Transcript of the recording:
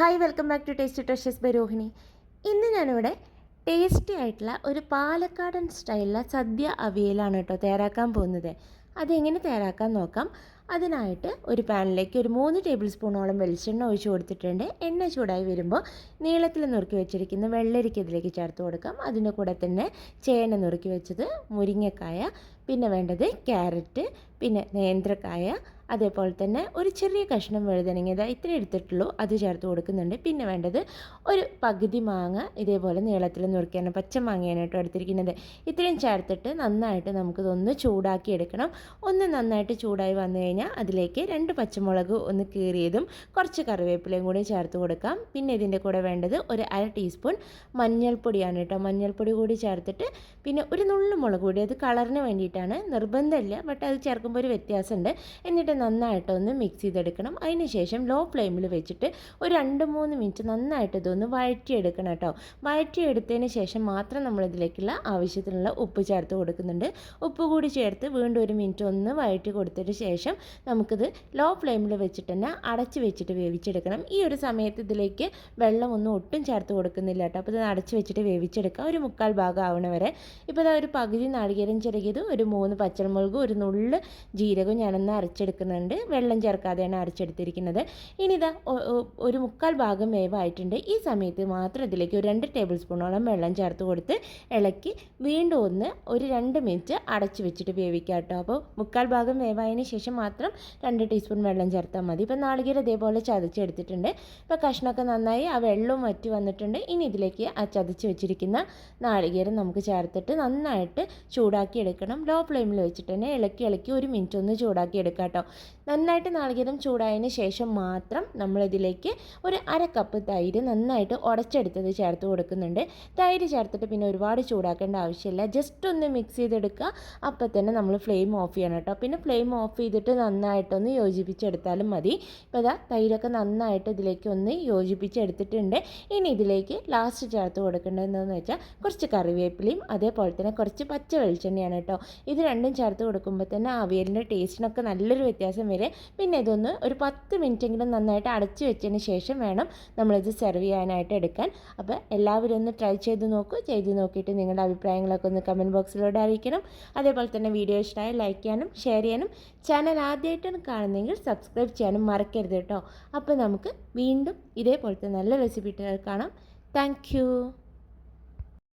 Hi welcome back to tasty treasures by Rohini. ഇന്ന് ഞാനിവിടെ tasty ആയിട്ടുള്ള ഒരു പാലക്കാടൻ സ്റ്റൈലിലെ സദ്യ അവിയലാണ് കേട്ടോ തയ്യാറാക്കാൻ പോകുന്നത്. അതെങ്ങനെ തയ്യാറാക്കാൻ നോക്കാം. അതിനായിട്ട് ഒരു പാനിലേക്ക് ഒരു മൂന്ന് ടേബിൾ സ്പൂണോളം വെളിച്ചെണ്ണ ഒഴിച്ച് കൊടുത്തിട്ടുണ്ട്. എണ്ണ ചൂടായി വരുമ്പോൾ നീളത്തിൽ നുറുക്കി വെച്ചിരിക്കുന്ന വെള്ളരിക്ക ഇതിലേക്ക് ചേർത്ത് കൊടുക്കാം. അതിന്റെ കൂടെ തന്നെ ചേന നുറുക്കി വെച്ചത് മുരിങ്ങക്കായ പിന്നെ വേണ്ടത് ക്യാരറ്റ് പിന്നെ നേന്ത്രക്കായ അതേപോലെ തന്നെ ഒരു ചെറിയ കഷ്ണം വഴുതനങ്ങ ഇതാ ഇത്ര എടുത്തിട്ടുള്ളൂ. അത് ചേർത്ത് കൊടുക്കുന്നുണ്ട്. പിന്നെ വേണ്ടത് ഒരു പകുതി മാങ്ങ ഇതേപോലെ നീളത്തിൽ നുറുക്കിയാണ് പച്ച മാങ്ങയാണ് എടുത്തിരിക്കുന്നത്. ഇത്രയും ചേർത്തിട്ട് നന്നായിട്ട് നമുക്കിതൊന്ന് ചൂടാക്കി എടുക്കണം. ഒന്ന് നന്നായിട്ട് ചൂടായി വന്നു കഴിഞ്ഞാൽ അതിലേക്ക് രണ്ട് പച്ചമുളക് ഒന്ന് കീറിയതും കുറച്ച് കറിവേപ്പിലയും കൂടി ചേർത്ത് കൊടുക്കാം. പിന്നെ ഇതിന്റെ കൂടെ വേണ്ടത് ഒരു അര ടീസ്പൂൺ മഞ്ഞൾപ്പൊടിയാണ് കേട്ടോ. മഞ്ഞൾപ്പൊടി കൂടി ചേർത്തിട്ട് പിന്നെ ഒരു നുള്ളു മുളക് പൊടി അത് കളറിന് വേണ്ടിയിട്ടാണ്. നിർബന്ധമില്ല. ബട്ട് അത് ചേർക്കുമ്പോൾ ഒരു വ്യത്യാസമുണ്ട്. എന്നിട്ട് നന്നായിട്ട് ഒന്ന് മിക്സ് ചെയ്തെടുക്കണം. അതിന് ശേഷം ലോ ഫ്ലെയിമിൽ വെച്ചിട്ട് ഒരു രണ്ട് മൂന്ന് മിനിറ്റ് നന്നായിട്ട് ഇതൊന്ന് വഴറ്റിയെടുക്കണം കേട്ടോ. വഴറ്റിയെടുത്തതിന് ശേഷം മാത്രം നമ്മളിതിലേക്കുള്ള ആവശ്യത്തിനുള്ള ഉപ്പ് ചേർത്ത് കൊടുക്കുന്നുണ്ട്. ഉപ്പ് കൂടി ചേർത്ത് വീണ്ടും ഒരു മിനിറ്റ് ഒന്ന് വഴറ്റി കൊടുത്തതിന് ശേഷം നമുക്കിത് ലോ ഫ്ലെയിമിൽ വെച്ചിട്ട് തന്നെ അടച്ച് വെച്ചിട്ട് വേവിച്ചെടുക്കണം. ഈ ഒരു സമയത്ത് ഇതിലേക്ക് വെള്ളമൊന്നും ഒട്ടും ചേർത്ത് കൊടുക്കുന്നില്ല കേട്ടോ. അപ്പോൾ ഇത് അടച്ച് വെച്ചിട്ട് വേവിച്ചെടുക്കാം. ഒരു മുക്കാൽ ഭാഗം ആവണ വരെ. ഇപ്പോൾ ഇതാ ഒരു പകുതി നാളികേരം ചിരകിയത് ഒരു മൂന്ന് പച്ചമുളകും ഒരു നുള്ള് ജീരകവും ഞാനൊന്ന് അരച്ചെടുക്കുന്നുണ്ട് വെള്ളം ചേർക്കാതെയാണ് അരച്ചെടുത്തിരിക്കുന്നത്. ഇനി ഇതാ ഒരു മുക്കാൽ ഭാഗം വേവായിട്ടുണ്ട്. ഈ സമയത്ത് മാത്രം ഇതിലേക്ക് ഒരു രണ്ട് ടേബിൾ സ്പൂണോളം വെള്ളം ചേർത്ത് കൊടുത്ത് ഇളക്കി വീണ്ടും ഒന്ന് ഒരു രണ്ട് മിനിറ്റ് അടച്ച് വെച്ചിട്ട് വേവിക്കാം കേട്ടോ. അപ്പോൾ മുക്കാൽ ഭാഗം വേവായതിന് ശേഷം മാത്രം രണ്ട് ടീസ്പൂൺ വെള്ളം ചേർത്താൽ മതി. ഇപ്പോൾ നാളികേരം ഇതേപോലെ ചതച്ചെടുത്തിട്ടുണ്ട് ഇപ്പോൾ കഷ്ണമൊക്കെ നന്നായി ആ വെള്ളവും മറ്റു വന്നിട്ടുണ്ട്. ഇനി ഇതിലേക്ക് ആ ചതച്ച് വെച്ചിരിക്കുന്ന നാളികേരം നമുക്ക് ചേർത്തിട്ട് നന്നായിട്ട് ചൂടാക്കി എടുക്കണം. ലോ ഫ്ലെയിമിൽ വെച്ചിട്ട് തന്നെ ഇളക്കി ഇളക്കി ഒരു മിനിറ്റ് ഒന്ന് ചൂടാക്കി എടുക്കാം കേട്ടോ. നന്നായിട്ട് നാളികേരം ചൂടായതിന് ശേഷം മാത്രം നമ്മളിതിലേക്ക് ഒരു അര കപ്പ് തൈര് നന്നായിട്ട് ഉടച്ചെടുത്തത് ചേർത്ത് കൊടുക്കുന്നുണ്ട്. തൈര് ചേർത്തിട്ട് പിന്നെ ഒരുപാട് ചൂടാക്കേണ്ട ആവശ്യമില്ല. ജസ്റ്റ് ഒന്ന് മിക്സ് ചെയ്തെടുക്കുക. അപ്പോൾ തന്നെ നമ്മൾ ഫ്ലെയിം ഓഫ് ചെയ്യണം കേട്ടോ. പിന്നെ ഫ്ലെയിം ഓഫ് ചെയ്തിട്ട് നന്നായിട്ടൊന്ന് യോജിപ്പിച്ചെടുത്താലും മതി. ഇപ്പോൾ ഇതാ തൈരൊക്കെ നന്നായിട്ട് ഇതിലേക്ക് ഒന്ന് യോജിപ്പിച്ചെടുത്തിട്ടുണ്ട്. ഇനി ഇതിലേക്ക് ലാസ്റ്റ് ചേർത്ത് കൊടുക്കേണ്ടതെന്ന് വെച്ചാൽ കുറച്ച് കറിവേപ്പിലയും അതേപോലെ തന്നെ കുറച്ച് പച്ച വെളിച്ചെണ്ണയാണ് കേട്ടോ. ഇത് രണ്ടും ചേർത്ത് കൊടുക്കുമ്പോൾ തന്നെ അവിയലിന്റെ ടേസ്റ്റിനൊക്കെ നല്ലൊരു വ്യത്യാസം വരെ. പിന്നെ ഇതൊന്ന് ഒരു പത്ത് മിനിറ്റെങ്കിലും നന്നായിട്ട് അടച്ചു വെച്ചതിന് ശേഷം വേണം നമ്മളിത് സെർവ് ചെയ്യാനായിട്ട് എടുക്കാൻ. അപ്പോൾ എല്ലാവരും ഒന്ന് ട്രൈ ചെയ്ത് നോക്കൂ. ചെയ്ത് നോക്കിയിട്ട് നിങ്ങളുടെ അഭിപ്രായങ്ങളൊക്കെ ഒന്ന് കമന്റ് ബോക്സിലൂടെ അറിയിക്കണം. അതേപോലെ തന്നെ വീഡിയോ ഇഷ്ടമായി ലൈക്ക് ചെയ്യാനും ഷെയർ ചെയ്യാനും ചാനൽ ആദ്യമായിട്ടാണ് കാണുന്നതെങ്കിൽ സബ്സ്ക്രൈബ് ചെയ്യാനും മറക്കരുത് കേട്ടോ. അപ്പോൾ നമുക്ക് വീണ്ടും ഇതേപോലത്തെ നല്ല റെസിപ്പി കാണാം. താങ്ക്